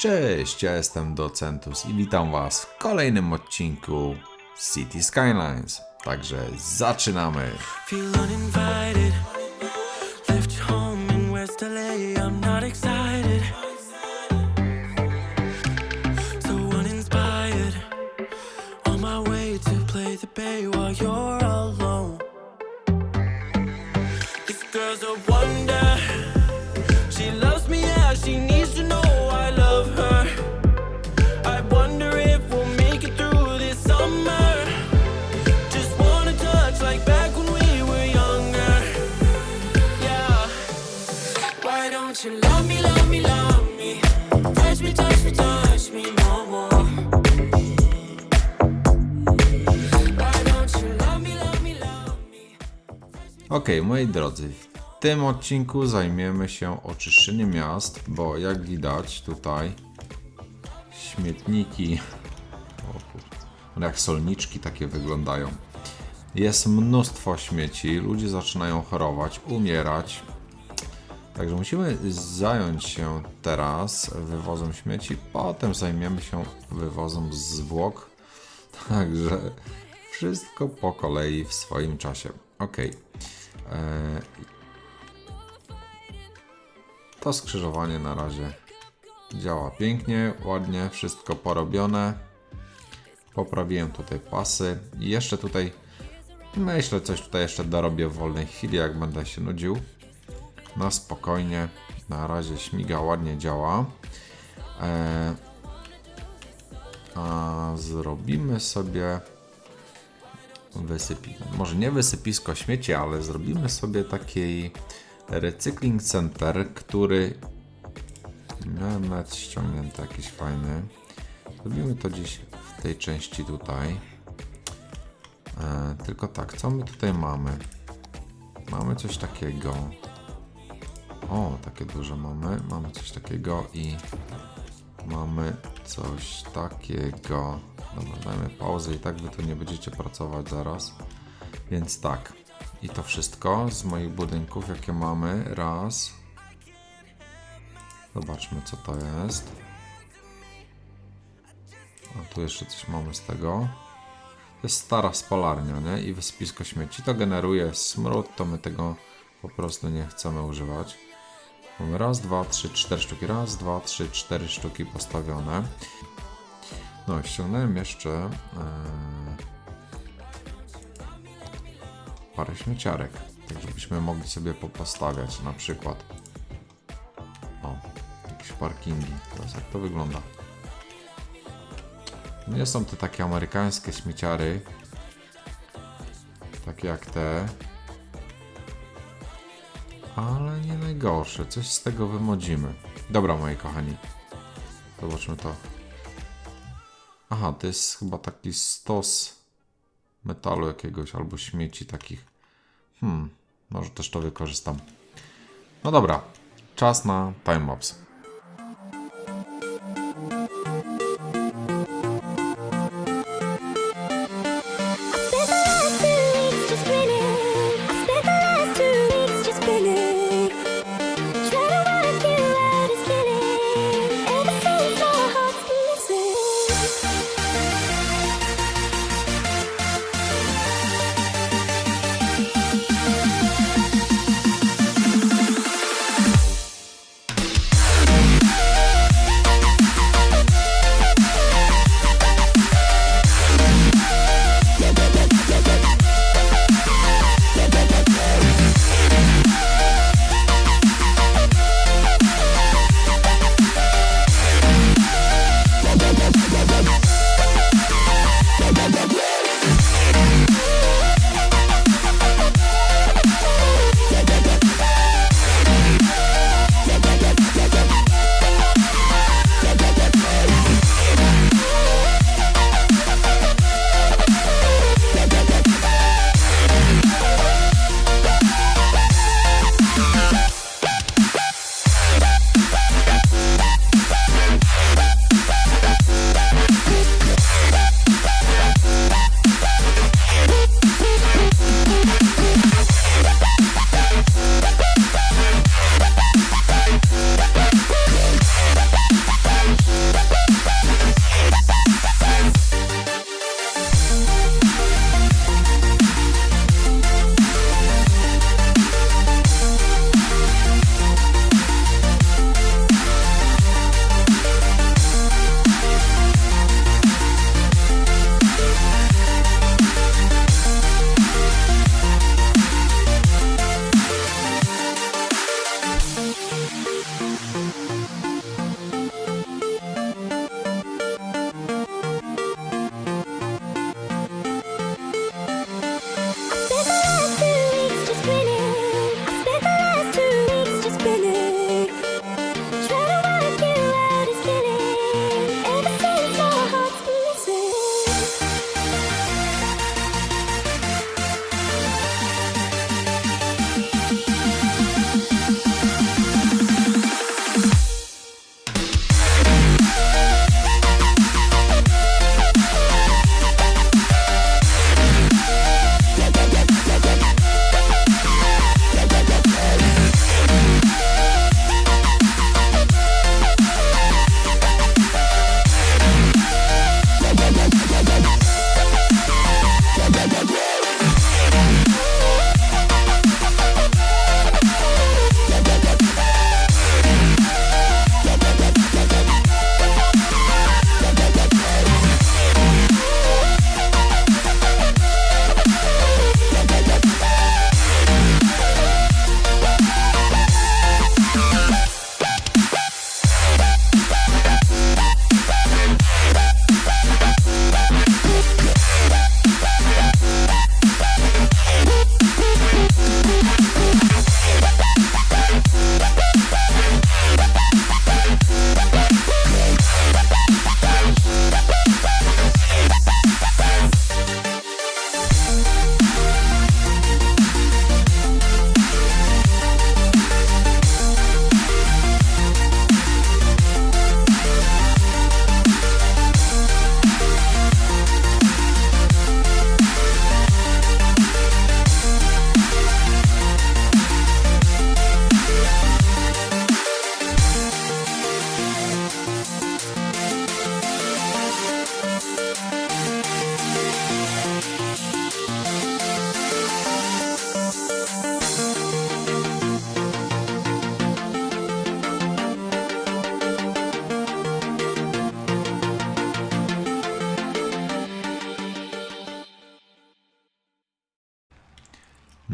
Cześć, ja jestem Docentus i witam Was w kolejnym odcinku City Skylines. Także zaczynamy! Feel uninvited. Ok, moi drodzy, w tym odcinku zajmiemy się oczyszczeniem miast, bo jak widać tutaj śmietniki, o jak solniczki takie wyglądają. Jest mnóstwo śmieci, ludzie zaczynają chorować, umierać. Także musimy zająć się teraz wywozem śmieci, potem zajmiemy się wywozem zwłok. Także wszystko po kolei w swoim czasie. Ok. To skrzyżowanie na razie działa pięknie, ładnie, wszystko porobione. Poprawiłem tutaj pasy i jeszcze tutaj myślę coś tutaj jeszcze dorobię w wolnej chwili, jak będę się nudził. Na spokojnie, na razie śmiga ładnie działa. E, a zrobimy sobie wysypisko. Może nie wysypisko śmieci, ale zrobimy sobie taki recykling center, który miałem nawet ściągnięty jakiś fajny. Zrobimy to gdzieś w tej części tutaj. E, tylko tak, co my tutaj mamy? Mamy coś takiego. O, takie duże mamy. Mamy coś takiego i mamy coś takiego. Dobra, dajmy pauzę i tak wy tu nie będziecie pracować zaraz. Więc tak. I to wszystko z moich budynków, jakie mamy. Raz. Zobaczmy, co to jest. A tu jeszcze coś mamy z tego. To jest stara spalarnia, nie? I wysypisko śmieci. To generuje smród, to my tego po prostu nie chcemy używać. Mamy raz, dwa, trzy, cztery sztuki. Raz, dwa, trzy, cztery sztuki postawione. No, ściągnąłem jeszcze e, parę śmieciarek, tak żebyśmy mogli sobie popostawiać na przykład. O, jakieś parkingi. Teraz jak to wygląda? Nie są to takie amerykańskie śmieciary, takie jak te, ale nie najgorsze. Coś z tego wymodzimy. Dobra, moi kochani. Zobaczmy to. Aha, to jest chyba taki stos metalu jakiegoś albo śmieci takich. Hmm, może też to wykorzystam. No dobra, czas na timelapse. Just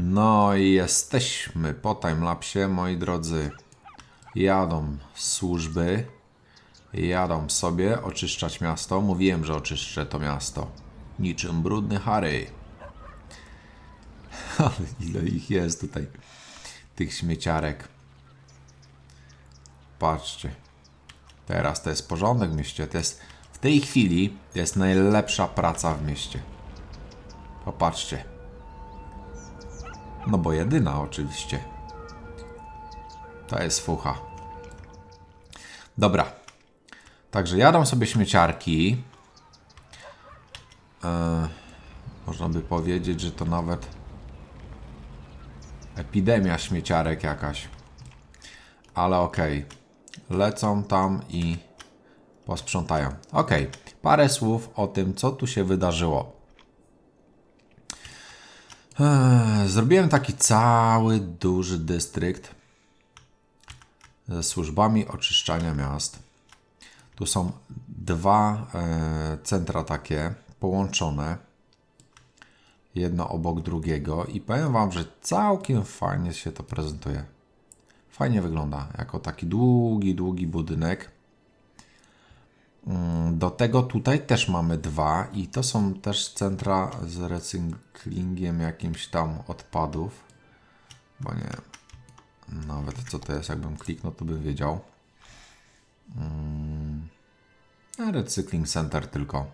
No i jesteśmy po timelapsie, moi drodzy. Jadą służby. Jadą sobie oczyszczać miasto. Mówiłem, że oczyszczę to miasto. Niczym brudny Harry. Ale ile ich jest tutaj. Tych śmieciarek. Patrzcie. Teraz to jest porządek w mieście. To jest w tej chwili to jest najlepsza praca w mieście. Popatrzcie. No bo jedyna oczywiście. To jest fucha. Dobra. Także jadą sobie śmieciarki. E, można by powiedzieć, że to nawet epidemia śmieciarek jakaś. Ale okej. Lecą tam i posprzątają. Okej. Parę słów o tym, co tu się wydarzyło. Zrobiłem taki cały duży dystrykt ze służbami oczyszczania miast. Tu są dwa e, centra takie połączone, jedno obok drugiego, i powiem Wam, że całkiem fajnie się to prezentuje. Fajnie wygląda, jako taki długi, długi budynek. Mm, Do tego tutaj też mamy dwa i to są też centra z recyklingiem jakimś tam odpadów. Bo nie nawet co to jest, jakbym kliknął, to bym wiedział. Mm, a Recykling Center tylko.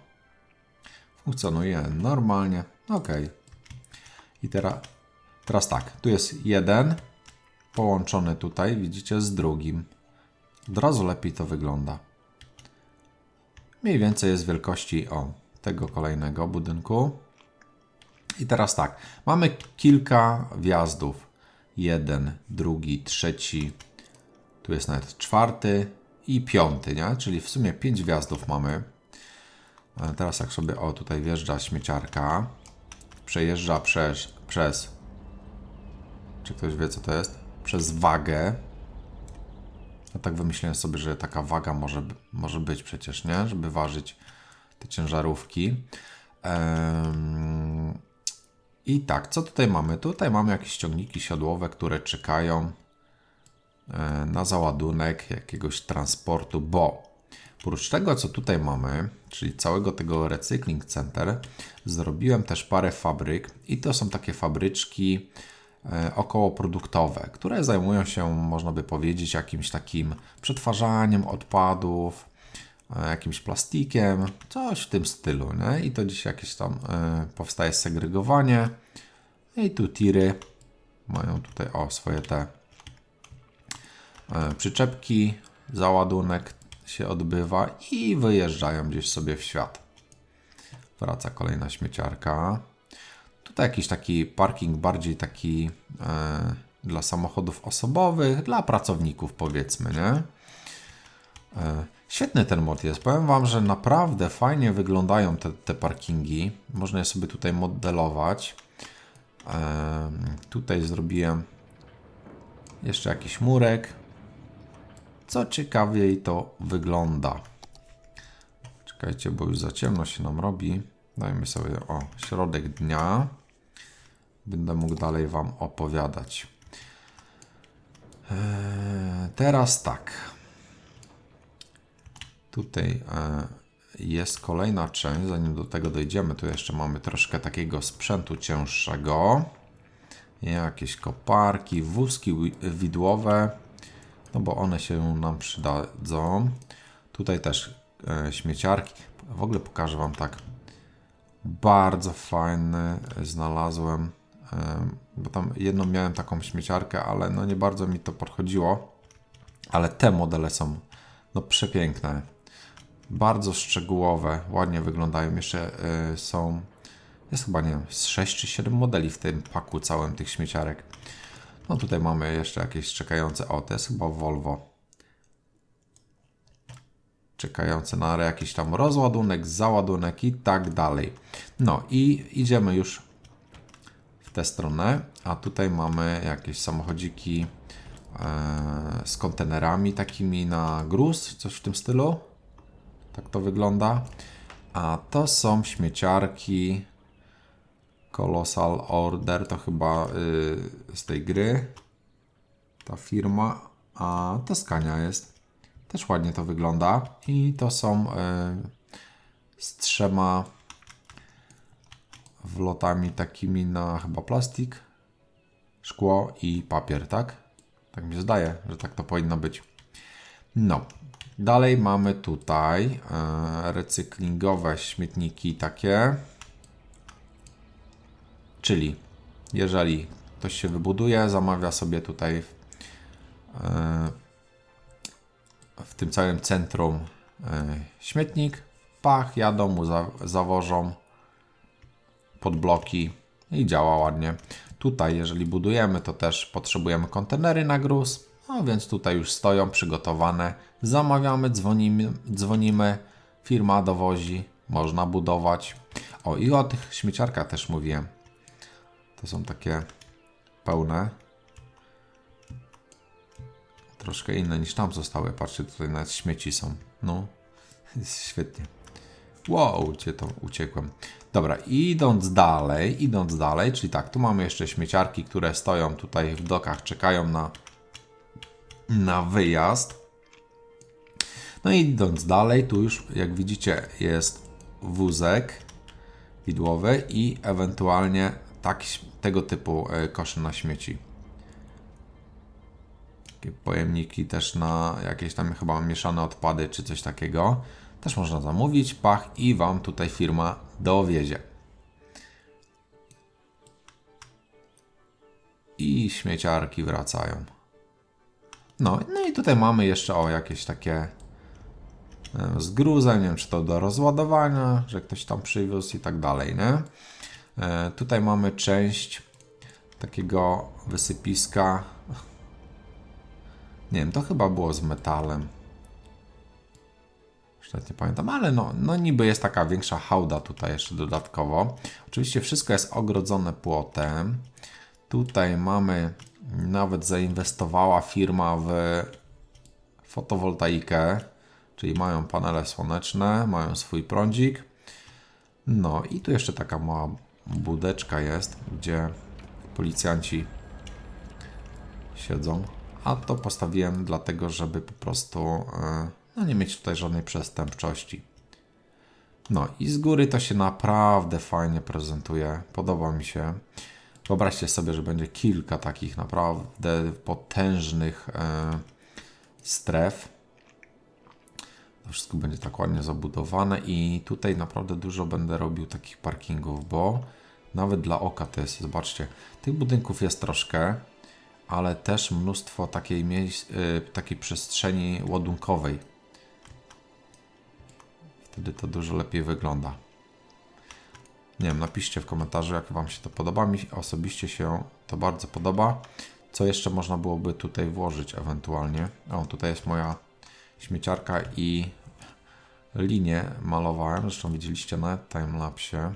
Funkcjonuje normalnie. Ok. I teraz, teraz tak, tu jest jeden połączony tutaj, widzicie, z drugim. Od razu lepiej to wygląda. Mniej więcej jest wielkości o tego kolejnego budynku. I teraz tak, mamy kilka wjazdów. Jeden, drugi, trzeci, tu jest nawet czwarty i piąty, nie? Czyli w sumie pięć wjazdów mamy. E, Teraz jak sobie, o tutaj wjeżdża śmieciarka, przejeżdża przez, przez, czy ktoś wie co to jest? Przez wagę. Ja tak wymyśliłem sobie, że taka waga może, może być przecież, nie? Żeby ważyć te ciężarówki. Em, I tak, co tutaj mamy? Tutaj mamy jakieś ciągniki siodłowe, które czekają e, na załadunek jakiegoś transportu, bo oprócz tego, co tutaj mamy, czyli całego tego Recykling Center, zrobiłem też parę fabryk i to są takie fabryczki okołoproduktowe, które zajmują się, można by powiedzieć, jakimś takim przetwarzaniem odpadów, e, jakimś plastikiem, coś w tym stylu, nie? I to dziś jakieś tam e, powstaje segregowanie. I tu tiry mają tutaj o swoje te e, przyczepki, załadunek się odbywa i wyjeżdżają gdzieś sobie w świat. Wraca kolejna śmieciarka. Tutaj jakiś taki parking bardziej taki e, dla samochodów osobowych, dla pracowników powiedzmy, nie? E, Świetny ten mod jest. Powiem Wam, że naprawdę fajnie wyglądają te, te parkingi. Można je sobie tutaj modelować. Em, Tutaj zrobiłem jeszcze jakiś murek. Co ciekawiej to wygląda. Czekajcie, bo już za ciemno się nam robi. Dajmy sobie o środek dnia. Będę mógł dalej Wam opowiadać. Eee, teraz tak. Tutaj e, jest kolejna część, zanim do tego dojdziemy, tu jeszcze mamy troszkę takiego sprzętu cięższego. Jakieś koparki, wózki wi- widłowe, no bo one się nam przydadzą. Tutaj też e, śmieciarki. W ogóle pokażę Wam tak. Bardzo fajny znalazłem, bo tam jedną miałem taką śmieciarkę, ale no nie bardzo mi to podchodziło. Ale te modele są no przepiękne. Bardzo szczegółowe, ładnie wyglądają. Jeszcze y, są, jest chyba nie wiem, z 6 czy 7 modeli w tym paku całym tych śmieciarek. No tutaj mamy jeszcze jakieś czekające, o to jest chyba Volvo. Czekające na jakiś tam rozładunek, załadunek i tak dalej. No i idziemy już tę stronę, a tutaj mamy jakieś samochodziki e, z kontenerami takimi na gruz, coś w tym stylu. Tak to wygląda. A to są śmieciarki Colossal Order to chyba y, z tej gry ta firma, a Toskania jest. Też ładnie to wygląda i to są y, z trzema wlotami takimi na chyba plastik, szkło i papier, tak? Tak mi się zdaje, że tak to powinno być. No, dalej mamy tutaj e, recyklingowe śmietniki takie. Czyli jeżeli ktoś się wybuduje, zamawia sobie tutaj e, w tym całym centrum e, śmietnik, pach, jadą mu, za, zawożą pod bloki i działa ładnie. Tutaj, jeżeli budujemy, to też potrzebujemy kontenery na gruz, a więc tutaj już stoją przygotowane. Zamawiamy, dzwonimy, dzwonimy, firma dowozi, można budować. O, i o tych śmieciarkach też mówiłem. To są takie pełne. Troszkę inne niż tam zostały. Patrzcie, tutaj nawet śmieci są. No, jest świetnie. Wow, gdzie to uciekłem. Dobra, idąc dalej, idąc dalej, czyli tak, tu mamy jeszcze śmieciarki, które stoją tutaj w dokach, czekają na, na wyjazd. No i idąc dalej, tu już jak widzicie jest wózek widłowy i ewentualnie tak, tego typu e, kosze na śmieci. Takie pojemniki też na jakieś tam chyba mieszane odpady czy coś takiego. Też można zamówić, pach i Wam tutaj firma dowiezie. I śmieciarki wracają. No, no i tutaj mamy jeszcze o jakieś takie z nie wiem czy to do rozładowania, że ktoś tam przywiózł i tak dalej, nie? E, tutaj mamy część takiego wysypiska. Nie wiem, to chyba było z metalem. Nawet nie pamiętam, ale no, no niby jest taka większa hałda tutaj jeszcze dodatkowo. Oczywiście wszystko jest ogrodzone płotem. Tutaj mamy, nawet zainwestowała firma w fotowoltaikę, czyli mają panele słoneczne, mają swój prądzik. No i tu jeszcze taka mała budeczka jest, gdzie policjanci siedzą. A to postawiłem dlatego, żeby po prostu e, no, nie mieć tutaj żadnej przestępczości. No i z góry to się naprawdę fajnie prezentuje. Podoba mi się. Wyobraźcie sobie, że będzie kilka takich naprawdę potężnych e, stref. To wszystko będzie tak ładnie zabudowane i tutaj naprawdę dużo będę robił takich parkingów, bo nawet dla oka to jest, zobaczcie, tych budynków jest troszkę, ale też mnóstwo takiej, miejsc, y, takiej przestrzeni ładunkowej. Wtedy to dużo lepiej wygląda. Nie wiem, napiszcie w komentarzu, jak Wam się to podoba. Mi osobiście się to bardzo podoba. Co jeszcze można byłoby tutaj włożyć ewentualnie? O, tutaj jest moja śmieciarka i linię malowałem. Zresztą widzieliście na timelapsie.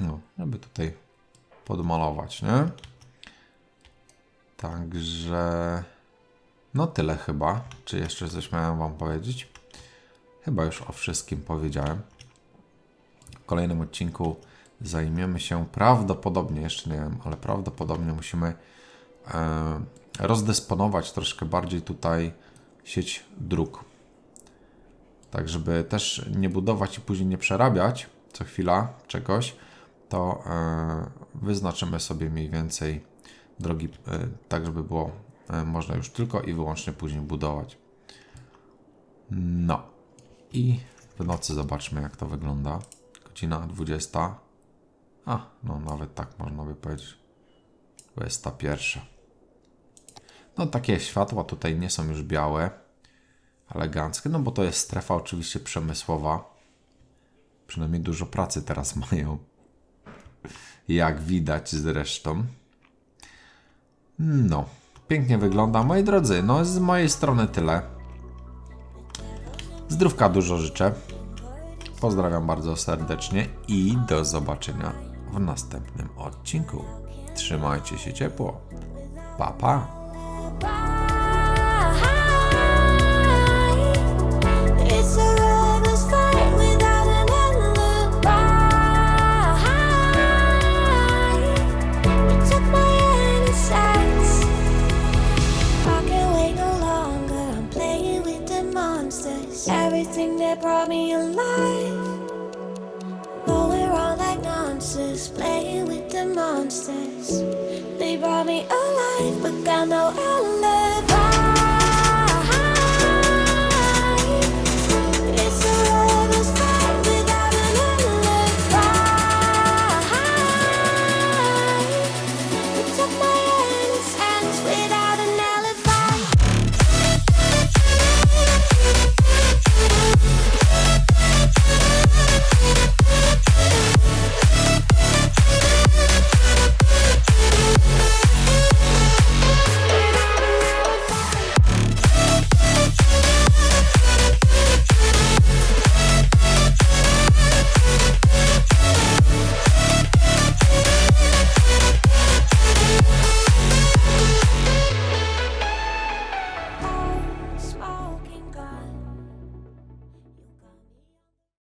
No, żeby tutaj podmalować, nie? Także no tyle chyba. Czy jeszcze coś miałem Wam powiedzieć? Chyba już o wszystkim powiedziałem. W kolejnym odcinku zajmiemy się prawdopodobnie, jeszcze nie wiem, ale prawdopodobnie musimy e, rozdysponować troszkę bardziej tutaj sieć dróg. Tak, żeby też nie budować i później nie przerabiać co chwila czegoś, to e, wyznaczymy sobie mniej więcej drogi, e, tak żeby było e, można już tylko i wyłącznie później budować. No i w nocy zobaczmy jak to wygląda. Godzina 20. A, no nawet tak można by powiedzieć. 21. No takie światła tutaj nie są już białe, eleganckie, no bo to jest strefa oczywiście przemysłowa. Przynajmniej dużo pracy teraz mają. Jak widać zresztą. No, pięknie wygląda. Moi drodzy, no z mojej strony tyle. Zdrówka dużo życzę. Pozdrawiam bardzo serdecznie i do zobaczenia w następnym odcinku. Trzymajcie się ciepło. Pa, pa. Got no.